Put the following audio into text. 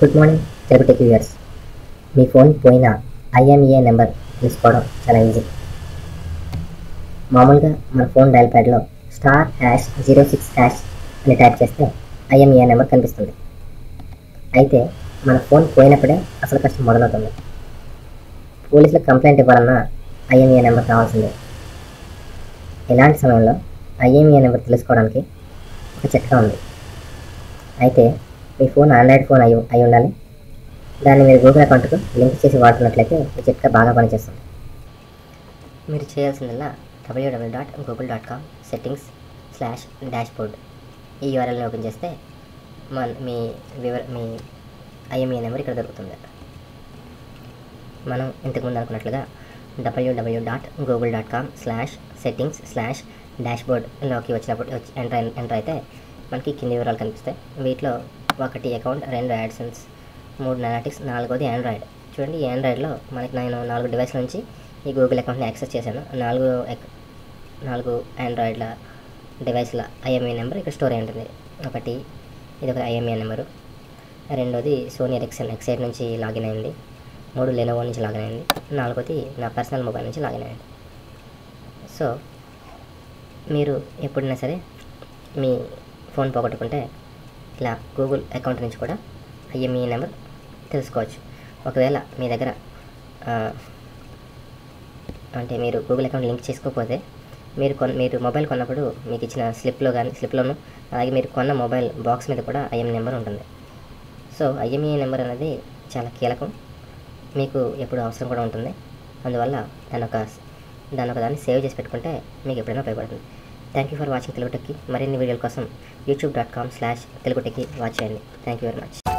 Good morning Telugu tech మీ phone పోయిన IMEI number తెలుసుకోవడం చాలా ఈజీ మామూలుగా మన phone dial ప్యాడ్లో star hash zero six hash అని టైప్ చేస్తే ఐఎంఈఏ నెంబర్ కనిపిస్తుంది. అయితే మన ఫోన్ పోయినప్పుడే అసలు కష్టం మొదలవుతుంది. పోలీసులకు కంప్లైంట్ ఇవ్వాలన్నా ఐఎంఈఏ నెంబర్ కావాల్సిందే ఇలాంటి సమయంలో ఐఎంఈఏ నెంబర్ తెలుసుకోవడానికి ఒక చిట్కా ఉంది. అయితే మీ ఫోన్ ఆండ్రాయిడ్ ఫోన్ అయి అయి ఉండాలి. దాన్ని మీరు గూగుల్ అకౌంట్కు లింక్ చేసి వాడుతున్నట్లయితే ఈ చిట్కా బాగా పనిచేస్తుంది. మీరు చేయాల్సిందల్లా W W dot Google dot com settings slash dashboard ఈ యూఆర్ఎల్ని ఓపెన్ చేస్తే మన మీ వివర మీ ఐఎంఈ నెంబర్ ఇక్కడ దొరుకుతుంది. మనం ఇంతకుముందు అనుకున్నట్లుగా W W dot Google dot com slash settings slash dash బోర్డ్లోకి వచ్చినప్పుడు వచ్చి- ఎంటర్ ఎంటర్ అయితే మనకి కింది వివరాలు కనిపిస్తాయి. వీటిలో ఒకటి అకౌంట్ రెండు యాడ్సెన్స్ మూడు నాటిక్స్ నాలుగోది ఆండ్రాయిడ్. చూడండి ఈ ఆండ్రాయిడ్లో మనకి నేను నాలుగు డివైస్ల నుంచి ఈ గూగుల్ అకౌంట్ని యాక్సెస్ చేశాను. నాలుగు ఎక్- నాలుగు ఆండ్రాయిడ్ల డివైస్ల ఐఎంఏ నెంబర్ ఇక్కడ స్టోర్ అయి ఉంటుంది. ఒకటి ఇది ఒక ఐఎంఏ నెంబరు. రెండోది సోనీ ఎరిక్సన్ ఎక్సైట్ నుంచి లాగిన్ అయింది. మూడు లెనోవో నుంచి లాగిన్ అయింది. నాలుగోది నా పర్సనల్ మొబైల్ నుంచి లాగిన్ అయింది. సో మీరు ఎప్పుడైనా సరే మీ ఫోన్ పోగొట్టుకుంటే ఇలా గూగుల్ అకౌంట్ నుంచి కూడా ఐఎంఈ నెంబర్ తెలుసుకోవచ్చు. ఒకవేళ మీ దగ్గర అంటే మీరు గూగుల్ అకౌంట్ లింక్ చేసుకోకపోతే మీరు కొన్ మీరు మొబైల్ కొన్నప్పుడు మీకు ఇచ్చిన స్లిప్లో కానీ స్లిప్లోను అలాగే మీరు కొన్న మొబైల్ బాక్స్ మీద కూడా ఐఎంఈ నెంబర్ ఉంటుంది. సో ఐఎంఈ నెంబర్ అనేది చాలా కీలకం. మీకు ఎప్పుడు అవసరం కూడా ఉంటుంది. అందువల్ల దాని ఒక దాని ఒక దాన్ని సేవ్ చేసి పెట్టుకుంటే మీకు ఎప్పుడైనా ఉపయోగపడుతుంది. Thank you for watching Telugu టెక్కి మరిన్ని వీడియోల కోసం YouTube dot com slash Telugu టెక్కి వాచ్ చేయండి. Thank you very much